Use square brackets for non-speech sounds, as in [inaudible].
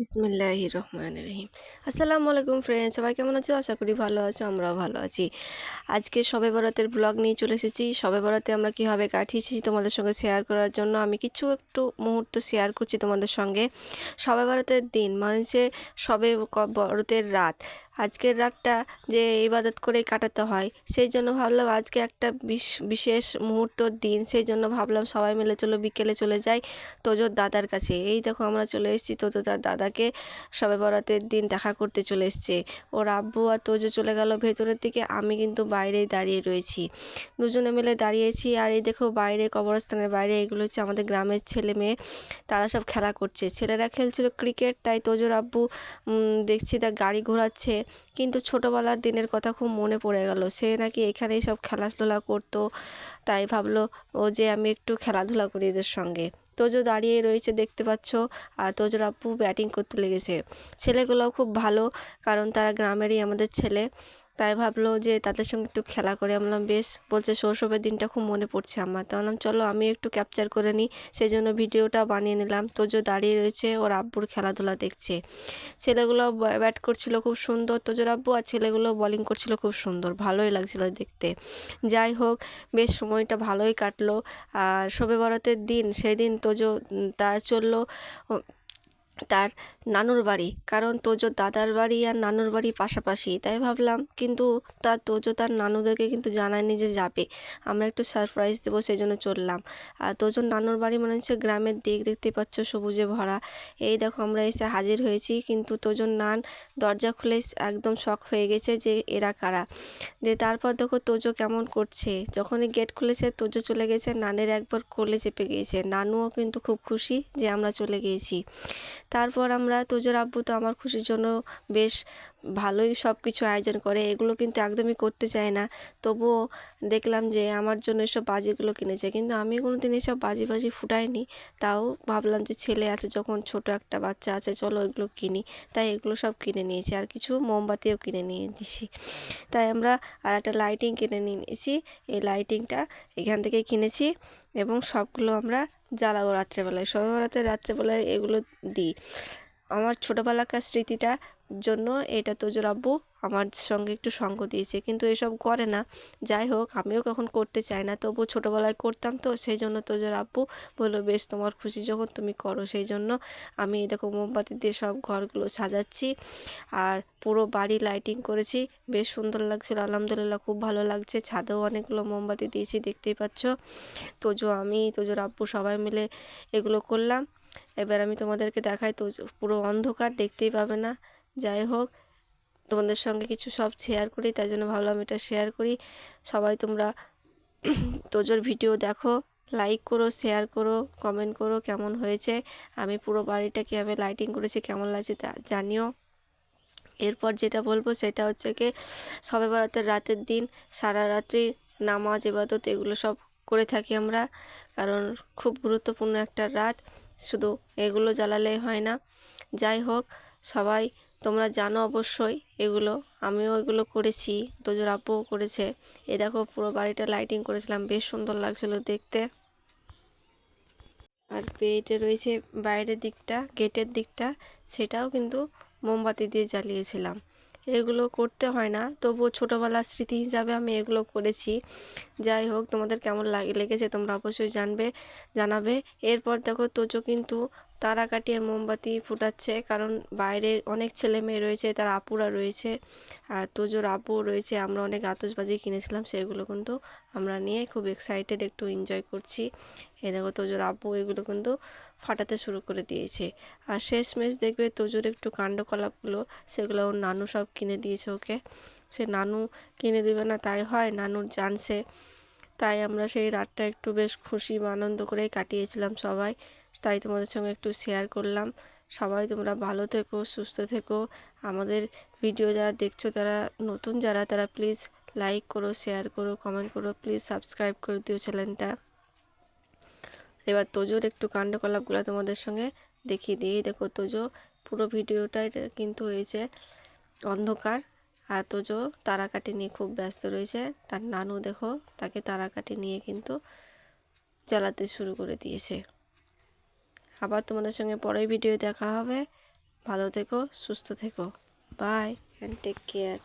বিসমিল্লাহ রহমান রহিম আসসালামু আলাইকুম ফ্রেন্ড সবাই কেমন আছো? আশা করি ভালো আছো, আমরাও ভালো আছি। আজকে সবে বরাতের ব্লগ নিয়ে চলে এসেছি। সবে বরাতে আমরা কীভাবে কাটিয়েছি তোমাদের সঙ্গে শেয়ার করার জন্য আমি কিছু একটু মুহূর্ত শেয়ার করছি তোমাদের সঙ্গে। সবে বরাতের দিন মানে সবে বরাতের রাত। আজকের রাতটা যে ইবাদত করেই কাটাতে হয়, সেই জন্য ভাবলাম আজকে একটা বিশেষ মুহূর্তর দিন। সেই জন্য ভাবলাম সবাই মিলে চলো বিকেলে চলে যাই তোজোর দাদার কাছে। এই দেখো আমরা চলে এসেছি তোজো তার দাদাকে সবে বরাতের দিন দেখা করতে চলে এসছে। ওর আব্বু আর তোজো চলে গেল ভেতরের দিকে, আমি কিন্তু বাইরেই দাঁড়িয়ে রয়েছি। দুজনে মিলে দাঁড়িয়েছি আর এই দেখো বাইরে কবরস্থানের বাইরে এগুলো হচ্ছে আমাদের গ্রামের ছেলে মেয়ে, তারা সব খেলা করছে। ছেলেরা খেলছিল ক্রিকেট, তাই তোজোর আব্বু দেখছি তা গাড়ি ঘোরাচ্ছে। কিন্তু ছোটোবেলার দিনের কথা খুব মনে পড়ে গেল। সে নাকি এখানেই সব খেলাধুলা করতো, তাই ভাবলো ও যে আমি একটু খেলাধুলা করি এদের সঙ্গে। তোজো দাঁড়িয়ে রয়েছে দেখতে পাচ্ছ, আর তোজোর আপু ব্যাটিং করতে লেগেছে। ছেলেগুলোও খুব ভালো, কারণ তারা গ্রামেরই আমাদের ছেলে। তাই ভাবলো যে তাদের সঙ্গে একটু খেলা করে আমি বললাম বেশ, বলছে শৈশবের দিনটা খুব মনে পড়ছে আমার। তা বললাম চলো আমি একটু ক্যাপচার করে নিই। সেই জন্য ভিডিওটা বানিয়ে নিলাম। তোজো দাঁড়িয়ে রয়েছে, ওর আব্বুর খেলাধুলা দেখছে। ছেলেগুলো ব্যাট করছিল খুব সুন্দর। তোজোর আব্বু আর ছেলেগুলো বলিং করছিল খুব সুন্দর, ভালোই লাগছিল দেখতে। যাই হোক, বেশ সময়টা ভালোই কাটলো। আর শবে বরাতের দিন সেই দিন তোজো তা চলল। তার নানুর বাড়ি। কারণ তোজোর দাদার বাড়ি আর নানুর বাড়ি পাশাপাশি। তাই ভাবলাম, কিন্তু তার তোজো তার নানুদেরকে কিন্তু জানায়নি যে যাবে। আমরা একটু সারপ্রাইজ দেবো সেই জন্য চললাম। আর তোজোর নানুর বাড়ি মনে হচ্ছে গ্রামের দিক দেখতে পাচ্ছ, সবুজে ভরা। এই দেখো, আমরা এসে হাজির হয়েছি, কিন্তু তোজোর নান দরজা খুলে একদম শখ হয়ে গেছে যে এরা কারা। দিয়ে তারপর দেখো, তোজো কেমন করছে? যখনই গেট খুলেছে, তোজো চলে গেছে, নানের একবার কোলে চেপে গিয়েছে। নানুও কিন্তু খুব খুশি যে আমরা চলে গিয়েছি। তারপর আমরা তোজোর আব্বু তো আমার খুশির জন্য বেশ ভালোই সব কিছু আয়োজন করে, এগুলো কিন্তু একদমই করতে চায় না। তবুও দেখলাম যে আমার জন্য এসব বাজিগুলো কিনেছে, কিন্তু আমি কোনো দিন এসব বাজি বাজি ফুটাইনি। তাও ভাবলাম যে ছেলে আছে, যখন ছোট একটা বাচ্চা আছে, চলো এগুলো কিনি। তাই এগুলো সব কিনে নিয়েছি, আর কিছু মোমবাতিও কিনে নিয়ে দিছি তাই আমরা আর একটা লাইটিং কিনে নিয়ে নিয়েছি। এই লাইটিংটা এখান থেকে কিনেছি এবং সবগুলো আমরা জ্বালাবো রাত্রেবেলায়। সবাই রাতে রাত্রেবেলায় এগুলো দিই। আমার ছোটোবেলাকার স্মৃতিটা জন্য এটা তোজোর আব্বু আমার সঙ্গে একটু সঙ্গ দিয়েছে, কিন্তু এসব করে না। যাই হোক, আমিও কখন করতে চাই না তবু ছোটোবেলায় করতাম তো, সেই জন্য তোজোর আব্বু বলল, বেশ, তোমার খুশি যখন তুমি করো। সেই জন্য আমি দেখো মোমবাতি দিয়ে সব ঘরগুলো সাজাচ্ছি আর পুরো বাড়ি লাইটিং করেছি। বেশ সুন্দর লাগছিল, আলহামদুলিল্লাহ খুব ভালো লাগছে। ছাদেও অনেকগুলো মোমবাতি দিয়েছি, দেখতেই পাচ্ছ। তোজো, আমি, তোজোর আব্বু সবাই মিলে এগুলো করলাম। এবার আমি তোমাদেরকে দেখাই তো পুরো অন্ধকার দেখতেই পাবে না। যাই হোক, তোমাদের সঙ্গে কিছু সব শেয়ার করি, তাই জন্য ভাবলাম এটা শেয়ার করি। সবাই তোমরা [clears throat] তোজোর ভিডিও দেখো লাইক করো শেয়ার করো কমেন্ট করো, কেমন হয়েছে? আমি পুরো বাড়িটা কীভাবে লাইটিং করেছি, কেমন লাগছে তা জানিও। এরপর যেটা বলব সেটা হচ্ছে কি, সবে বরাতের রাতের দিন, সারা রাত্রি নামাজ এবাদত এগুলো সব করে থাকি আমরা। কারণ খুব গুরুত্বপূর্ণ একটা রাত, শুধু এগুলো জ্বালালেই হয় না। যাই হোক, সবাই তোমরা জানো অবশ্যই এগুলো, আমিও এগুলো করেছি, তোজোর আপুও করেছে। এ দেখো পুরো বাড়িটা লাইটিং করেছিলাম, বেশ সুন্দর লাগছিল দেখতে। আর পেটে রয়েছে বাইরের দিকটা, গেটের দিকটা, সেটাও কিন্তু মোমবাতি দিয়ে জ্বালিয়েছিলাম। এগুলো করতে হয় না, তবুও ছোটোবেলার স্মৃতি হিসাবে আমি এগুলো করেছি। যাই হোক, তোমাদের কেমন লাগে লেগেছে তোমরা অবশ্যই জানবে, জানাবে। এরপর দেখো তোজো কিন্তু তারা কাটিয়ে মোমবাতি ফুটাচ্ছে। কারণ বাইরে অনেক ছেলে মেয়ে রয়েছে, তার আপুরা রয়েছে, আর তোজোর আপুও রয়েছে। আমরা অনেক আতসবাজি কিনেছিলাম, সেগুলো কিন্তু আমরা নিয়ে খুব এক্সাইটেড একটু এনজয় করছি। এ দেখো তোজোর আপু এগুলো কিন্তু ফাটাতে শুরু করে দিয়েছে। আর শেষমেশ দেখবে তোজোর একটু কাণ্ডকলাপগুলো, সেগুলো ওর নানু সব কিনে দিয়েছে ওকে। সে নানু কিনে দেবে না, তাই হয় নানুর জানছে। তাই আমরা সেই রাতটা একটু বেশ খুশি বা আনন্দ করেই কাটিয়েছিলাম সবাই। তাই তোমাদের সঙ্গে একটু শেয়ার করলাম। সবাই তোমরা ভালো থেকো, সুস্থ থেকো। আমাদের ভিডিও যারা দেখছ, তারা নতুন যারা, তারা প্লিজ লাইক করো শেয়ার করো কমেন্ট করো প্লিজ সাবস্ক্রাইব করে দিও চ্যানেলটা এবার তোজোর একটু কাণ্ডকলাপগুলো তোমাদের সঙ্গে দেখিয়ে দিই। দেখো তোজো, পুরো ভিডিওটাই কিন্তু হয়েছে অন্ধকার। আর তোজো তারাকাটি নিয়ে খুব ব্যস্ত রয়েছে। তার নানু দেখো, তাকে তারাকাটি নিয়ে কিন্তু জ্বালাতে শুরু করে দিয়েছে। আবার তোমাদের সঙ্গে পরের ভিডিও দেখা হবে। ভালো থেকো, সুস্থ থেকো। By and take care